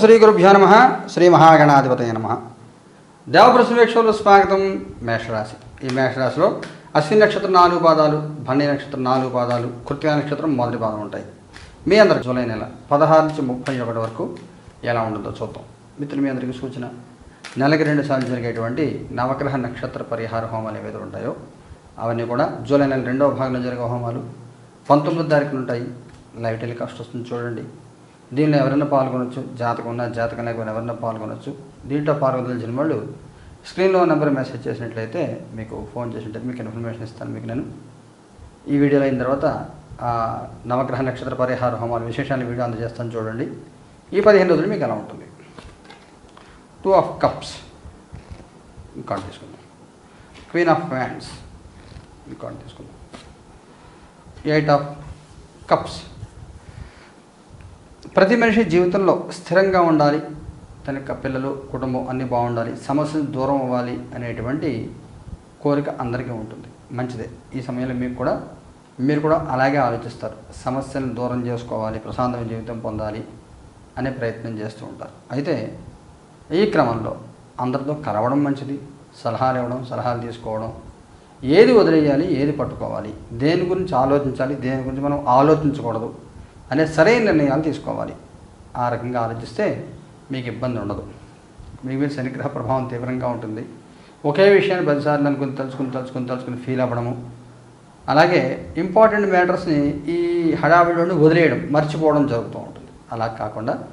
శ్రీ గురుభ్యో నమ. శ్రీ మహాగణాధిపతయ నమ. దేవప్రసవేక్షలు స్వాగతం మేషరాశి. ఈ మేషరాశిలో అశ్విని నక్షత్రం నాలుగు పాదాలు భండి నక్షత్రం నాలుగు పాదాలు కృత్యా నక్షత్రం మొదటి పాదం ఉంటాయి. మీ అందరికి జూలై నెల పదహారు నుంచి ముప్పై ఒకటి వరకు ఎలా ఉంటుందో చూద్దాం. మిత్రులు మీ అందరికీ సూచన. నెలకి రెండు సార్లు జరిగేటువంటి నవగ్రహ నక్షత్ర పరిహార హోమాలు ఏవైతే ఉంటాయో అవన్నీ కూడా జూలై నెల రెండవ భాగంలో జరిగే హోమాలు. పంతొమ్మిది తారీఖున ఉంటాయి. లైవ్ టెలికాస్ట్ వస్తుంది చూడండి. దీనిలో ఎవరైనా పాల్గొనొచ్చు జాతకం ఉన్న జాతకం లేకపోయినా ఎవరైనా పాల్గొనొచ్చు దీంట్లో పాల్గొనదలిచిన వాళ్ళు స్క్రీన్లో నెంబర్ మెసేజ్ చేసినట్లయితే మీకు ఫోన్ చేసినట్లయితే మీకు ఇన్ఫర్మేషన్ ఇస్తాను మీకు నేను. ఈ వీడియోలో అయిన తర్వాత నవగ్రహ నక్షత్ర పరిహార హోమాల విశేషాన్ని వీడియో అందజేస్తాను చూడండి. ఈ పదిహేను రోజులు మీకు ఎలా ఉంటుంది? టూ ఆఫ్ కప్స్ ఇంకాట్ తీసుకుందాం. క్వీన్ ఆఫ్ వ్యాండ్స్ ఇంకాట్ తీసుకుందాం. ఎయిట్ ఆఫ్ కప్స్ ప్రతి మనిషి జీవితంలో స్థిరంగా ఉండాలి. తన యొక్క పిల్లలు కుటుంబం అన్నీ బాగుండాలి. సమస్యలు దూరం అవ్వాలి అనేటువంటి కోరిక అందరికీ ఉంటుంది. మంచిదే. ఈ సమయంలో మీకు కూడా మీరు కూడా అలాగే ఆలోచిస్తారు. సమస్యలను దూరం చేసుకోవాలి ప్రశాంతమైన జీవితం పొందాలి అనే ప్రయత్నం చేస్తూ ఉంటారు. అయితే ఈ క్రమంలో అందరితో కలవడం మంచిది. సలహాలు ఇవ్వడం సలహాలు తీసుకోవడం. ఏది వదిలేయాలి ఏది పట్టుకోవాలి? దేని గురించి ఆలోచించాలి? దేని గురించి మనం ఆలోచించకూడదు? అనే సరైన నిర్ణయాలు తీసుకోవాలి. ఆ రకంగా ఆలోచిస్తే మీకు ఇబ్బంది ఉండదు. మీ మీద శనిగ్రహ ప్రభావం తీవ్రంగా ఉంటుంది. ఒకే విషయాన్ని పదిసార్లు అనుకుని తలుచుకుని తలుచుకుని తలుచుకుని ఫీల్ అవ్వడము. అలాగే ఇంపార్టెంట్ మ్యాటర్స్ని ఈ హడావిడిలోని వదిలేయడం మర్చిపోవడం జరుగుతూ ఉంటుంది. అలా కాకుండా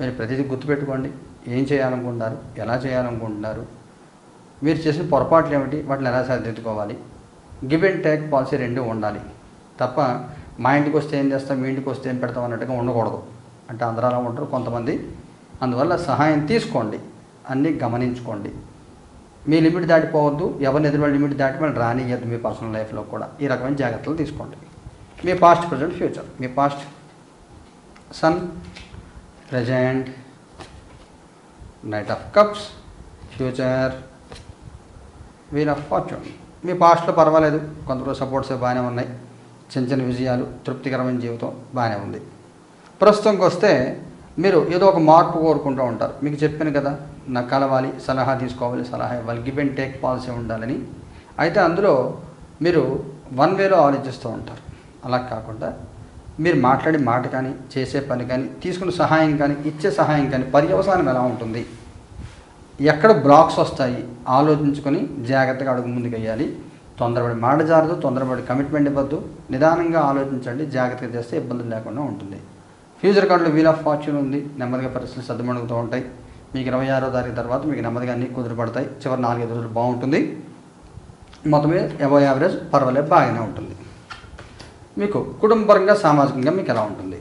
మీరు ప్రతిదీ గుర్తుపెట్టుకోండి. ఏం చేయాలనుకుంటున్నారు? ఎలా చేయాలనుకుంటున్నారు? మీరు చేసిన పొరపాట్లు ఏమిటి? వాటిని ఎలా సరిదిద్దుకోవాలి? గివ్ అండ్ టేక్ పాలసీ రెండు ఉండాలి. తప్ప మా ఇంటికి వస్తే ఏం చేస్తాం? మీ ఇంటికి వస్తే ఏం పెడతాం అన్నట్టుగా ఉండకూడదు. అంటే అందరూ అలా ఉంటారు. కొంతమంది అందువల్ల సహాయం తీసుకోండి. అన్నీ గమనించుకోండి. మీ లిమిట్ దాటిపోవద్దు. ఎవరిని ఎదురు లిమిట్ దాటి మనం రానియద్దు మీ పర్సనల్ లైఫ్లో కూడా. ఈ రకమైన జాగ్రత్తలు తీసుకోండి. మీ past present future. Me past sun present knight of cups future wheel of fortune. మీ పాస్ట్లో పర్వాలేదు. కొంతలో సపోర్ట్స్ బాగానే ఉన్నాయి. చిన్న చిన్న విజయాలు తృప్తికరమైన జీవితం బాగానే ఉంది. ప్రస్తుతంకి వస్తే మీరు ఏదో ఒక మార్పు కోరుకుంటూ ఉంటారు. మీకు చెప్పాను కదా నాకు కలవాలి సలహా తీసుకోవాలి సలహా ఇవ్వాలి గివ్ అండ్ టేక్ పాలసీ ఉండాలని. అయితే అందులో మీరు వన్ వేలో ఆలోచిస్తూ ఉంటారు. అలా కాకుండా మీరు మాట్లాడే మాట కానీ చేసే పని కానీ తీసుకున్న సహాయం కానీ ఇచ్చే సహాయం కానీ పర్యవసానం ఎలా ఉంటుంది? ఎక్కడ బ్లాక్స్ వస్తాయి? ఆలోచించుకొని జాగ్రత్తగా అడుగు ముందుకు వేయాలి. తొందరపడి మాట జారదు తొందరపడి కమిట్మెంట్ ఇవ్వద్దు. నిదానంగా ఆలోచించండి జాగ్రత్తగా చేస్తే ఇబ్బందులు లేకుండా ఉంటుంది. ఫ్యూచర్ కార్డులో వీల్ ఆఫ్ ఫార్చ్యూన్ ఉంది. నెమ్మదిగా పరిస్థితులు సర్దుమణుగుతూ ఉంటాయి. మీకు ఇరవై ఆరో తారీఖు తర్వాత మీకు నెమ్మదిగా అన్ని కుదిరిపడతాయి చివరి నాలుగైదు రోజులు బాగుంటుంది. మొత్తం ఎబో యావరేజ్ పర్వాలేదు బాగానే ఉంటుంది. మీకు కుటుంబపరంగా సామాజికంగా మీకు ఎలా ఉంటుంది?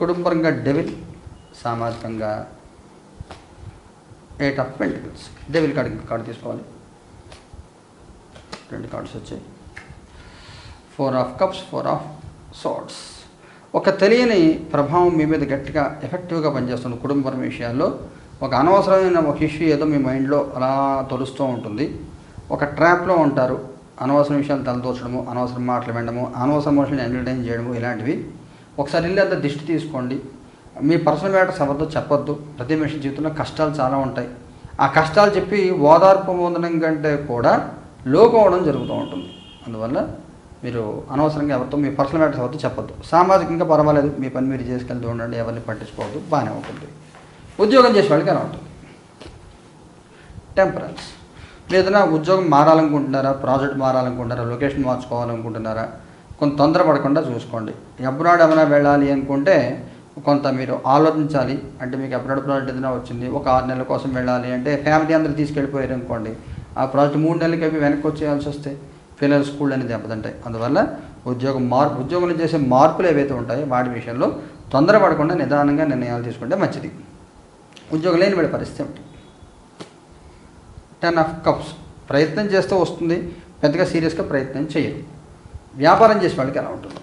కుటుంబపరంగా డెవిల్ సామాజికంగా eight of pentacles devil card card తీసుకోవాలి. రెండు కార్డ్స్ వచ్చాయి. Four of cups four of swords ఒక తెలియని ప్రభావం మీ మీద గట్టిగా ఎఫెక్టివ్గా పనిచేస్తుంది కుటుంబపరం విషయాల్లో. ఒక అనవసరమైన ఒక ఇష్యూ ఏదో మీ మైండ్లో అలా తొలుస్తూ ఉంటుంది. ఒక ట్రాప్లో ఉంటారు. అనవసరం విషయాలు తలదోచడము అనవసరం మాటలు వినడము అనవసర మనుషులను ఎంటర్టైన్ చేయడము ఇలాంటివి. ఒకసారి వెళ్ళి అంత దిష్టి తీసుకోండి. మీ పర్సనల్ మ్యాటర్స్ ఎవరితో చెప్పొద్దు. ప్రతి మనిషి జీవితంలో కష్టాలు చాలా ఉంటాయి. ఆ కష్టాలు చెప్పి ఓదార్పు పొందడం కంటే కూడా లోకం అవడం జరుగుతూ ఉంటుంది. అందువల్ల మీరు అనవసరంగా ఎవరితో మీ పర్సనల్ మ్యాటర్స్ ఎవరితో చెప్పొద్దు. సామాజికంగా పర్వాలేదు. మీ పని మీరు చేసుకెళ్తూ ఉండండి. ఎవరిని పట్టించుకోవద్దు. బాగానే ఉంటుంది. ఉద్యోగం చేసే వాళ్ళకి ఎలా ఉంటుంది? టెంపరెన్స్ మీరు ఏదైనా ఉద్యోగం మారాలనుకుంటున్నారా? ప్రాజెక్ట్ మారాలనుకుంటున్నారా? లొకేషన్ మార్చుకోవాలనుకుంటున్నారా? కొంత తొందరపడకుండా చూసుకోండి. అబ్రాడ్ ఏమైనా వెళ్ళాలి అనుకుంటే కొంత మీరు ఆలోచించాలి. అంటే మీకు అబ్రాడ్ ప్రాజెక్ట్ ఏదైనా వచ్చింది ఒక ఆరు నెలల కోసం వెళ్ళాలి అంటే ఫ్యామిలీ అందరూ తీసుకెళ్ళిపోయారు అనుకోండి. ఆ ప్రాజెక్ట్ మూడు నెలలకి అవి వెనక్కి వచ్చేయాల్సి వస్తే పిల్లల స్కూల్ అనేది దెబ్బతింటాయి. అందువల్ల ఉద్యోగం మార్పు ఉద్యోగంలో చేసే మార్పులు ఏవైతే ఉంటాయో వాటి విషయంలో తొందరపడకుండా నిదానంగా నిర్ణయాలు తీసుకుంటే మంచిది. ఉద్యోగం లేని వాడి పరిస్థితి ఏమిటి? టెన్ ఆఫ్ కప్స్ ప్రయత్నం చేస్తూ వస్తుంది పెద్దగా సీరియస్గా ప్రయత్నం చేయరు. వ్యాపారం చేసే వాళ్ళకి ఎలా ఉంటుంది?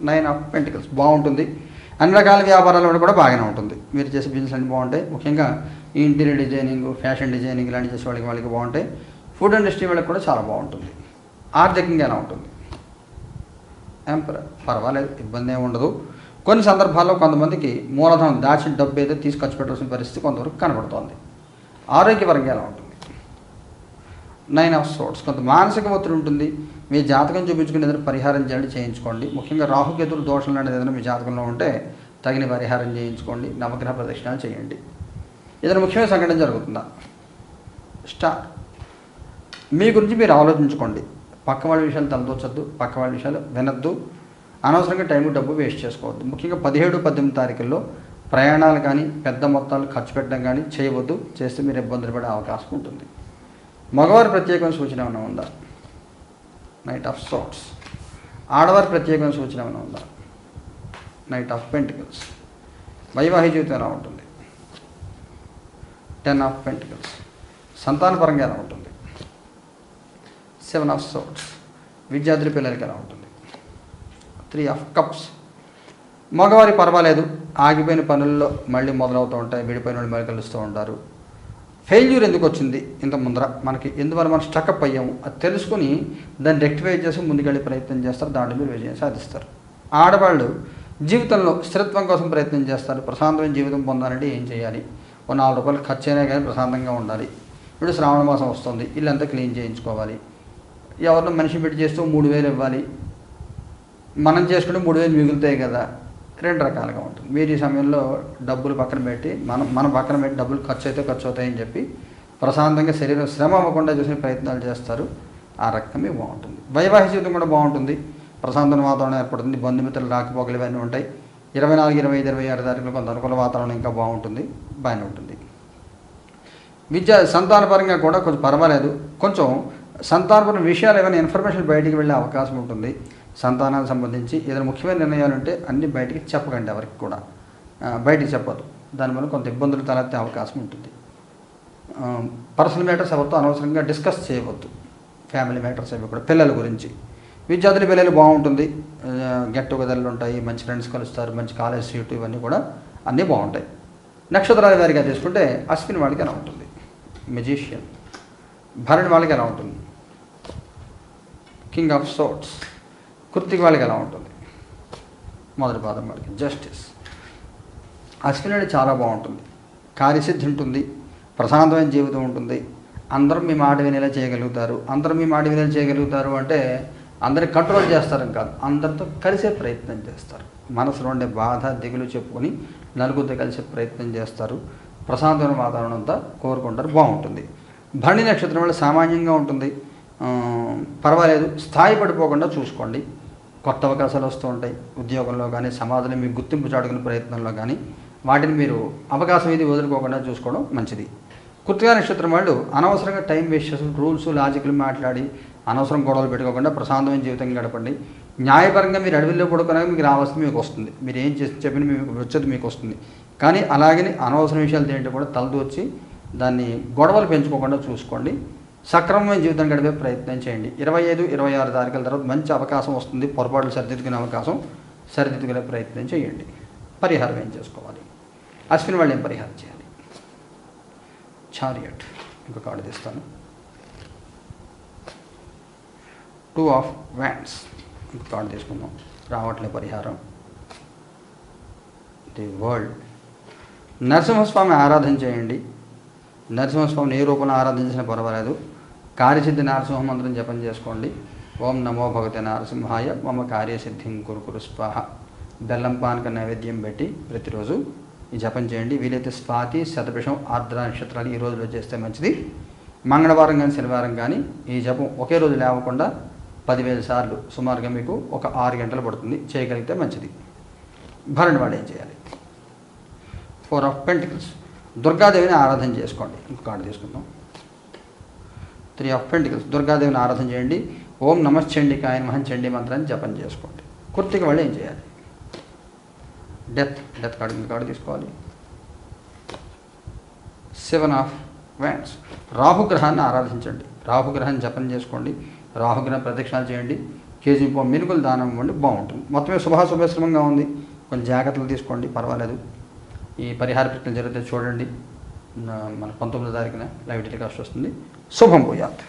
నైన్ ఆఫ్ పెంటికల్స్ బాగుంటుంది. అన్ని రకాల వ్యాపారాలు కూడా బాగానే ఉంటుంది. మీరు చేసే బిజినెస్ అన్ని బాగుంటాయి. ముఖ్యంగా ఈ ఇంటీరియర్ డిజైనింగ్ ఫ్యాషన్ డిజైనింగ్ ఇలాంటి చేసే వాళ్ళకి వాళ్ళకి బాగుంటాయి. ఫుడ్ ఇండస్ట్రీ వాళ్ళకి కూడా చాలా బాగుంటుంది. ఆర్థికంగా ఎలా ఉంటుంది? పర్వాలేదు ఇబ్బంది ఏమి ఉండదు. కొన్ని సందర్భాల్లో కొంతమందికి మూలధనం దాచిన డబ్బు అయితే తీసుకొచ్చి పెట్టాల్సిన పరిస్థితి కొంతవరకు కనబడుతోంది. ఆరోగ్యపరంగా ఎలా ఉంటుంది? నైన్ ఆఫ్ సోర్ట్స్ కొంత మానసిక ఒత్తిడి ఉంటుంది. మీ జాతకం చూపించుకుని ఏదైనా పరిహారం చేయండి చేయించుకోండి. ముఖ్యంగా రాహుకేతులు దోషం లాంటిది ఏదైనా మీ జాతకంలో ఉంటే తగిన పరిహారం చేయించుకోండి నవగ్రహ ప్రదక్షిణాలు చేయండి. ఏదైనా ముఖ్యమైన సంఘటన జరుగుతుందా? స్టార్ మీ గురించి మీరు ఆలోచించుకోండి. పక్క వాళ్ళ విషయాలు తలదోచద్దు పక్క వాళ్ళ విషయాలు వినద్దు. అనవసరంగా టైం డబ్బు వేస్ట్ చేసుకోవద్దు. ముఖ్యంగా పదిహేడు పద్దెనిమిది తారీఖుల్లో ప్రయాణాలు కానీ పెద్ద మొత్తాలు ఖర్చు పెట్టడం కానీ చేయవద్దు. చేస్తే మీరు ఇబ్బందులు పడే అవకాశం ఉంటుంది. మగవారు ప్రత్యేకమైన సూచన ఏమైనా ఉందా? నైట్ ఆఫ్ సోట్స్ ఆడవారి ప్రత్యేకమైన సూచన ఏమైనా ఉందా? నైట్ ఆఫ్ పెంటికల్స్ వైవాహిక జీవితం ఎలా ఉంటుంది? టెన్ ఆఫ్ పెంటికల్స్ సంతానపరంగా ఎలా ఉంటుంది? సెవెన్ ఆఫ్ సోట్స్ విద్యార్థుల పిల్లలకి ఎలా ఉంటుంది? త్రీ ఆఫ్ కప్స్ మగవారి పర్వాలేదు ఆగిపోయిన పనుల్లో మళ్ళీ మొదలవుతూ ఉంటాయి విడిపోయిన వాళ్ళు మళ్ళీ కలుస్తూ ఉంటారు. ఫెయిల్యూర్ ఎందుకు వచ్చింది? ఇంత ముందర మనకి ఎందువల్ల మనం స్టక్అప్ అయ్యాము? అది తెలుసుకుని దాన్ని రెక్టిఫై చేసి ముందుకెళ్ళే ప్రయత్నం చేస్తారు దాంట్లో మీరు విజయం సాధిస్తారు. ఆడవాళ్ళు జీవితంలో స్థిరత్వం కోసం ప్రయత్నం చేస్తారు ప్రశాంతమైన జీవితం పొందాలంటే ఏం చేయాలి? ఓ నాలుగు రూపాయలు ఖర్చు అయినా కానీ ప్రశాంతంగా ఉండాలి. ఇప్పుడు శ్రావణ మాసం వస్తుంది ఇల్లంతా క్లీన్ చేయించుకోవాలి. ఎవరినో మనిషి పెట్టి చేస్తూ మూడు వేలు ఇవ్వాలి. మనం చేసుకుంటే మూడు వేలు మిగులుతాయి కదా. రెండు రకాలుగా ఉంటుంది. మీరు ఈ సమయంలో డబ్బులు పక్కన పెట్టి మనం మన పక్కన పెట్టి డబ్బులు ఖర్చు అయితే ఖర్చు అవుతాయని చెప్పి ప్రశాంతంగా శరీరం శ్రమ అవ్వకుండా చూసిన ప్రయత్నాలు చేస్తారు. ఆ రకమే బాగుంటుంది. వైవాహిక జీవితం కూడా బాగుంటుంది. ప్రశాంతమైన వాతావరణం ఏర్పడుతుంది. బంధుమిత్రులు రాకపోకలు ఇవన్నీ ఉంటాయి. ఇరవై నాలుగు ఇరవై ఐదు ఇరవై ఆరు తారీఖులు కొంత అనుకూల వాతావరణం ఇంకా బాగుంటుంది. బాగానే ఉంటుంది. విద్య సంతానపరంగా కూడా కొంచెం పర్వాలేదు. కొంచెం సంతానపరమైన విషయాలు ఏమైనా ఇన్ఫర్మేషన్ బయటికి వెళ్ళే అవకాశం ఉంటుంది. సంతానానికి సంబంధించి ఏదైనా ముఖ్యమైన నిర్ణయాలు ఉంటే అన్ని బయటికి చెప్పకండి ఎవరికి కూడా. బయటికి చెప్పదు. దానివల్ల కొంత ఇబ్బందులు తలెత్తే అవకాశం ఉంటుంది. పర్సనల్ మ్యాటర్స్ ఎవరితో అనవసరంగా డిస్కస్ చేయవద్దు. ఫ్యామిలీ మ్యాటర్స్ అవి కూడా. పిల్లల గురించి. విద్యార్థుల పిల్లలు బాగుంటుంది. గెట్ టుగెదర్లు ఉంటాయి. మంచి ఫ్రెండ్స్ కలుస్తారు. మంచి కాలేజ్ సీటు ఇవన్నీ కూడా అన్నీ బాగుంటాయి. నక్షత్రాల వారిగా తీసుకుంటే అశ్విన్ వాళ్ళకి ఎలా ఉంటుంది? మెజీషియన్ భరణి వాళ్ళకి ఎలా ఉంటుంది? King of swords. కుర్తికి వాళ్ళకి ఎలా ఉంటుంది? మొదటి పాదం వాళ్ళకి జస్టిస్ అశ్విని చాలా బాగుంటుంది. కార్యసిద్ధి ఉంటుంది. ప్రశాంతమైన జీవితం ఉంటుంది. అందరం మీ మాట వినేలా చేయగలుగుతారు. అందరం మీ మాట వినేలా చేయగలుగుతారు అంటే అందరిని కంట్రోల్ చేస్తారని కాదు. అందరితో కలిసే ప్రయత్నం చేస్తారు. మనసులో ఉండే బాధ దిగులు చెప్పుకొని నలుగురితో కలిసే ప్రయత్నం చేస్తారు. ప్రశాంతమైన వాతావరణం అంతా కోరుకుంటారు. బాగుంటుంది. భరణి నక్షత్రం వల్ల సామాన్యంగా ఉంటుంది. పర్వాలేదు. స్థాయి పడిపోకుండా చూసుకోండి. కొత్త అవకాశాలు వస్తూ ఉంటాయి ఉద్యోగంలో కానీ సమాజంలో మీకు గుర్తింపు చాటుకునే ప్రయత్నంలో కానీ. వాటిని మీరు అవకాశం ఇది వదులుకోకుండా చూసుకోవడం మంచిది. కృతిగా నక్షత్రం వాళ్ళు అనవసరంగా టైం వేస్ట్ చేసి రూల్స్ లాజిక్లు మాట్లాడి అనవసరం గొడవలు పెట్టుకోకుండా ప్రశాంతమైన జీవితం గడపండి. న్యాయపరంగా మీరు అడవిలో పడుకున్నాక మీకు రావాల్సింది మీకు వస్తుంది. మీరు ఏం చేసి చెప్పిన మీకు వచ్చేది మీకు వస్తుంది. కానీ అలాగని అనవసరం విషయాలు ఏంటో కూడా తలదూర్చి దాన్ని గొడవలు పెంచుకోకుండా చూసుకోండి. సక్రమమైన జీవితం గడిపే ప్రయత్నం చేయండి. ఇరవై ఐదు ఇరవై ఆరు తారీఖుల తర్వాత మంచి అవకాశం వస్తుంది. పొరపాట్లు సరిదిద్దుకునే అవకాశం సరిదిద్దుకునే ప్రయత్నం చేయండి. పరిహారం ఏం చేసుకోవాలి? అశ్విన్ వాళ్ళు ఏం పరిహారం చేయాలి? చారియట్ ఇంకొక కార్డు తీస్తాను. టూ ఆఫ్ వ్యాండ్స్ ఇంకొక కార్డు తీసుకుందాం. రావట్లే పరిహారం. ది వరల్డ్ నరసింహస్వామి ఆరాధన చేయండి. నరసింహస్వామిని ఏ రూపంలో ఆరాధన పర్వాలేదు. కార్యసిద్ధి నరసింహ మంత్రం జపం చేసుకోండి. ఓం నమో భగవతి నరసింహాయ మమ కార్యసిద్ధిం కురు కురు స్వాహ. బెల్లం పానక నైవేద్యం పెట్టి ప్రతిరోజు ఈ జపం చేయండి. వీలైతే స్వాతి శతభిషం ఆర్ద్ర నక్షత్రాలు ఈ రోజులో చేస్తే మంచిది. మంగళవారం కానీ శనివారం కానీ ఈ జపం ఒకే రోజు లేవకుండా పదివేల సార్లు సుమారుగా మీకు ఒక ఆరు గంటలు పడుతుంది. చేయగలిగితే మంచిది. భరణి వాడు ఏం చేయాలి? Four of pentacles. దుర్గాదేవిని ఆరాధన చేసుకోండి. ఇంకొక కార్డు తీసుకుందాం. త్రీ ఆఫ్ పెంటికల్స్ దుర్గాదేవిని ఆరాధన చేయండి. ఓం నమశ్చండికాయ మహం చండీ మంత్రాన్ని జపం చేసుకోండి. కుర్తికి వాళ్ళు ఏం చేయాలి? డెత్ డెత్ కార్డు ఇంకో కార్డు తీసుకోవాలి. సెవెన్ ఆఫ్ వ్యాండ్స్ రాహుగ్రహాన్ని ఆరాధించండి. రాహుగ్రహాన్ని జపం చేసుకోండి. రాహుగ్రహం ప్రదక్షిణాలు చేయండి. కేజీ మినుగులు దానం ఇవ్వండి. బాగుంటుంది. మొత్తమే శుభాశుభశ్రమంగా ఉంది. కొంచెం జాగ్రత్తలు తీసుకోండి. పర్వాలేదు. ఈ పరిహార ప్రక్రియ జరిగితే చూడండి. మన పంతొమ్మిదో తారీఖున లైవ్ టెలికాస్ట్ వస్తుంది. శుభం పోయాత్